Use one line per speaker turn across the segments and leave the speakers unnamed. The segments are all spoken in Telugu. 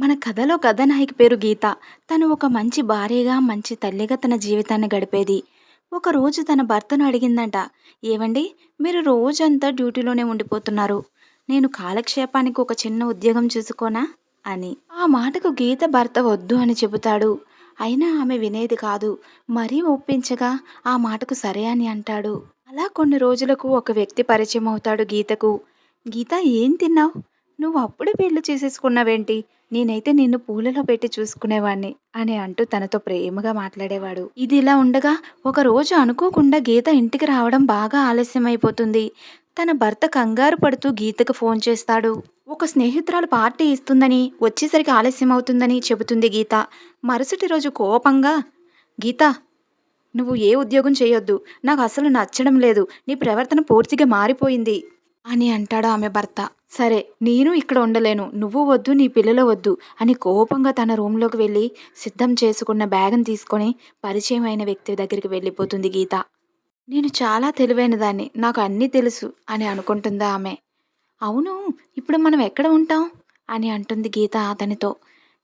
మన కథలో కథానాయిక పేరు గీత. తను ఒక మంచి భార్యగా, మంచి తల్లిగా తన జీవితాన్ని గడిపేది. ఒకరోజు తన భర్తను అడిగిందంట. ఏవండీ మీరు రోజంతా డ్యూటీలోనే ఉండిపోతున్నారు. నేను కాలక్షేపానికి ఒక చిన్న ఉద్యోగం చూసుకోనా? అని. ఆ మాటకు గీత భర్త వద్దు అని చెబుతాడు. అయినా ఆమె వినేది కాదు. మరీ ఒప్పించగా ఆ మాటకు సరే అని అంటాడు. అలా కొన్ని రోజులకు ఒక వ్యక్తి పరిచయం అవుతాడు గీతకు. గీత ఏం తిన్నావు నువ్వు అప్పుడే పెళ్ళి చేసేసుకున్నావేంటి? నేనైతే నిన్ను పూలలో పెట్టి చూసుకునేవాణ్ణి అని అంటూ తనతో ప్రేమగా మాట్లాడేవాడు. ఇది ఇలా ఉండగా ఒకరోజు అనుకోకుండా గీత ఇంటికి రావడం బాగా ఆలస్యమైపోతుంది. తన భర్త కంగారు పడుతూ గీతకు ఫోన్ చేస్తాడు. ఒక స్నేహితురాలు పార్టీ ఇస్తుందని, వచ్చేసరికి ఆలస్యం అవుతుందని చెబుతుంది గీత. మరుసటి రోజు కోపంగా గీత నువ్వు ఏ ఉద్యోగం చేయొద్దు. నాకు అసలు నచ్చడం లేదు. నీ ప్రవర్తన పూర్తిగా మారిపోయింది. అని అంటాడు ఆమె భర్త. సరే నేను ఇక్కడ ఉండలేను. నువ్వు వద్దు, నీ పిల్లలు వద్దు అని కోపంగా తన రూంలోకి వెళ్ళి సిద్ధం చేసుకున్న బ్యాగ్‌ని తీసుకొని పరిచయం అయిన వ్యక్తి దగ్గరికి వెళ్ళిపోతుంది గీత. నేను చాలా తెలివైన దాన్ని. నాకు అన్నీ తెలుసు అని అనుకుంటుందా ఆమె. అవును ఇప్పుడు మనం ఎక్కడ ఉంటాం? అని అంటుంది గీత అతనితో.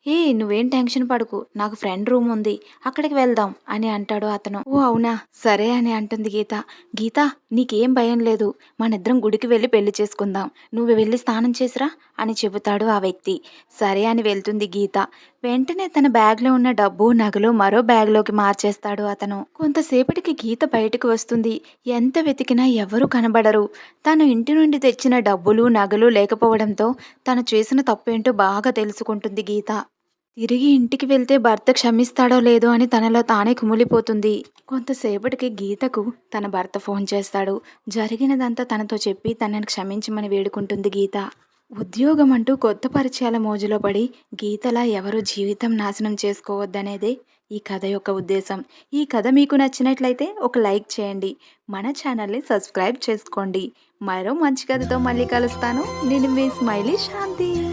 ఏ నువ్వేం టెన్షన్ పడకు. నాకు ఫ్రెండ్ రూమ్ ఉంది. అక్కడికి వెళ్దాం అని అంటాడు అతను. ఓ అవునా? సరే అని అంటుంది గీత. గీత నీకేం భయం లేదు. మనిద్దరం గుడికి వెళ్ళి పెళ్ళి చేసుకుందాం. నువ్వు వెళ్ళి స్నానం చేసిరా అని చెబుతాడు ఆ వ్యక్తి. సరే అని వెళ్తుంది గీత. వెంటనే తన బ్యాగ్‌లో ఉన్న డబ్బు, నగలు మరో బ్యాగ్‌లోకి మార్చేస్తాడు అతను. కొంతసేపటికి గీత బయటకు వస్తుంది. ఎంత వెతికినా ఎవరూ కనబడరు. తను ఇంటి నుండి తెచ్చిన డబ్బులు, నగలు లేకపోవడంతో తను చేసిన తప్పేంటో బాగా తెలుసుకుంటుంది గీత. తిరిగి ఇంటికి వెళ్తే భర్త క్షమిస్తాడో లేదో అని తనలో తానే కుమిలిపోతుంది. కొంతసేపటికి గీతకు తన భర్త ఫోన్ చేస్తాడు. జరిగినదంతా తనతో చెప్పి తనని క్షమించమని వేడుకుంటుంది గీత. ఉద్యోగం అంటూ కొత్త పరిచయాల మోజులో పడి గీతలా ఎవరూ జీవితం నాశనం చేసుకోవద్దనేదే ఈ కథ యొక్క ఉద్దేశం. ఈ కథ మీకు నచ్చినట్లయితే ఒక లైక్ చేయండి. మన ఛానల్‌ని సబ్స్క్రైబ్ చేసుకోండి. మరో మంచి కథతో మళ్ళీ కలుస్తాను. నేను మీ స్మైలీ శాంతి.